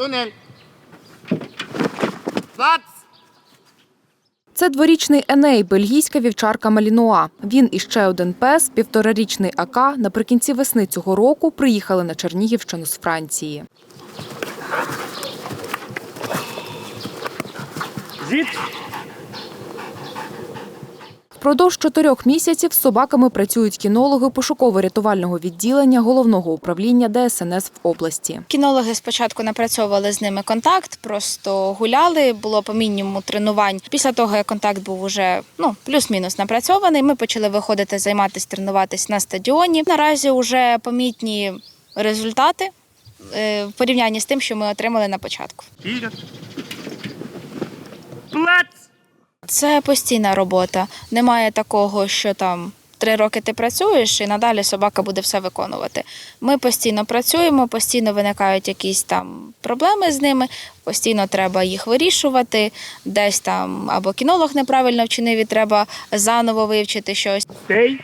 Тунель. Плац. Це дворічний Еней, бельгійська вівчарка Малінуа. Він і ще один пес, півторарічний АК, наприкінці весни цього року приїхали на Чернігівщину з Франції. Зід. Впродовж чотирьох місяців з собаками працюють кінологи пошуково-рятувального відділення головного управління ДСНС в області. Кінологи спочатку напрацьовували з ними контакт, просто гуляли, було по мінімуму тренувань. Після того, як контакт був уже ну плюс-мінус напрацьований, ми почали виходити, займатися, тренуватись на стадіоні. Наразі вже помітні результати е, в порівнянні з тим, що ми отримали на початку. Плац. Це постійна робота. Немає такого, що там. Три роки ти працюєш, і надалі собака буде все виконувати. Ми постійно працюємо, постійно виникають якісь там проблеми з ними, постійно треба їх вирішувати. Десь там або кінолог неправильно вчинив, і треба заново вивчити щось. Стей.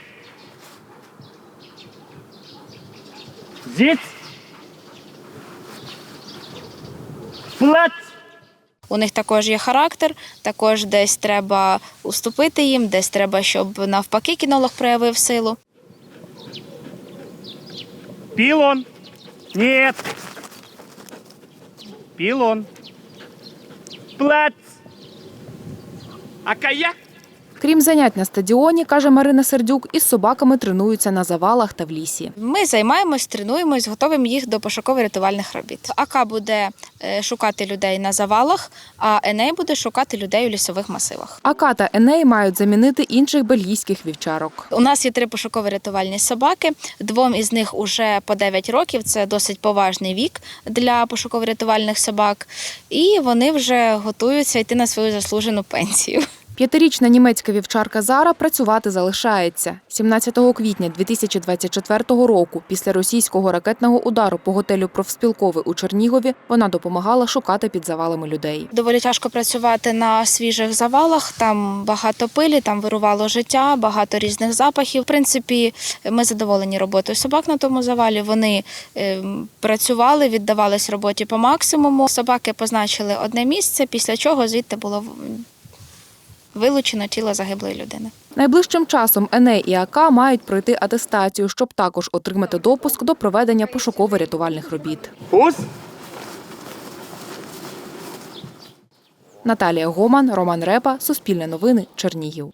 Зід. Плац. У них також є характер, також десь треба уступити їм, десь треба, щоб навпаки кінолог проявив силу. Пілон. Ні. Пілон. Плец. А каяк? Крім занять на стадіоні, каже Марина Сердюк, із собаками тренуються на завалах та в лісі. Ми займаємось, тренуємось, готуємо їх до пошуково-рятувальних робіт. АК буде е, шукати людей на завалах, а Еней буде шукати людей у лісових масивах. АК та Еней мають замінити інших бельгійських вівчарок. У нас є три пошуково-рятувальні собаки. Двом із них уже по 9 років. Це досить поважний вік для пошуково-рятувальних собак. І вони вже готуються йти на свою заслужену пенсію. П'ятирічна німецька вівчарка Зара працювати залишається. 17 квітня 2024 року, після російського ракетного удару по готелю профспілковий у Чернігові, вона допомагала шукати під завалами людей. Доволі тяжко працювати на свіжих завалах. Там багато пилі, там вирувало життя, багато різних запахів. В принципі, ми задоволені роботою собак на тому завалі. Вони ем, працювали, віддавались роботі по максимуму. Собаки позначили одне місце, після чого звідти було вилучено тіло загиблої людини. Найближчим часом Еней і АК мають пройти атестацію, щоб також отримати допуск до проведення пошуково-рятувальних робіт. Пус. Наталія Гоман, Роман Репа, Суспільне новини, Чернігів.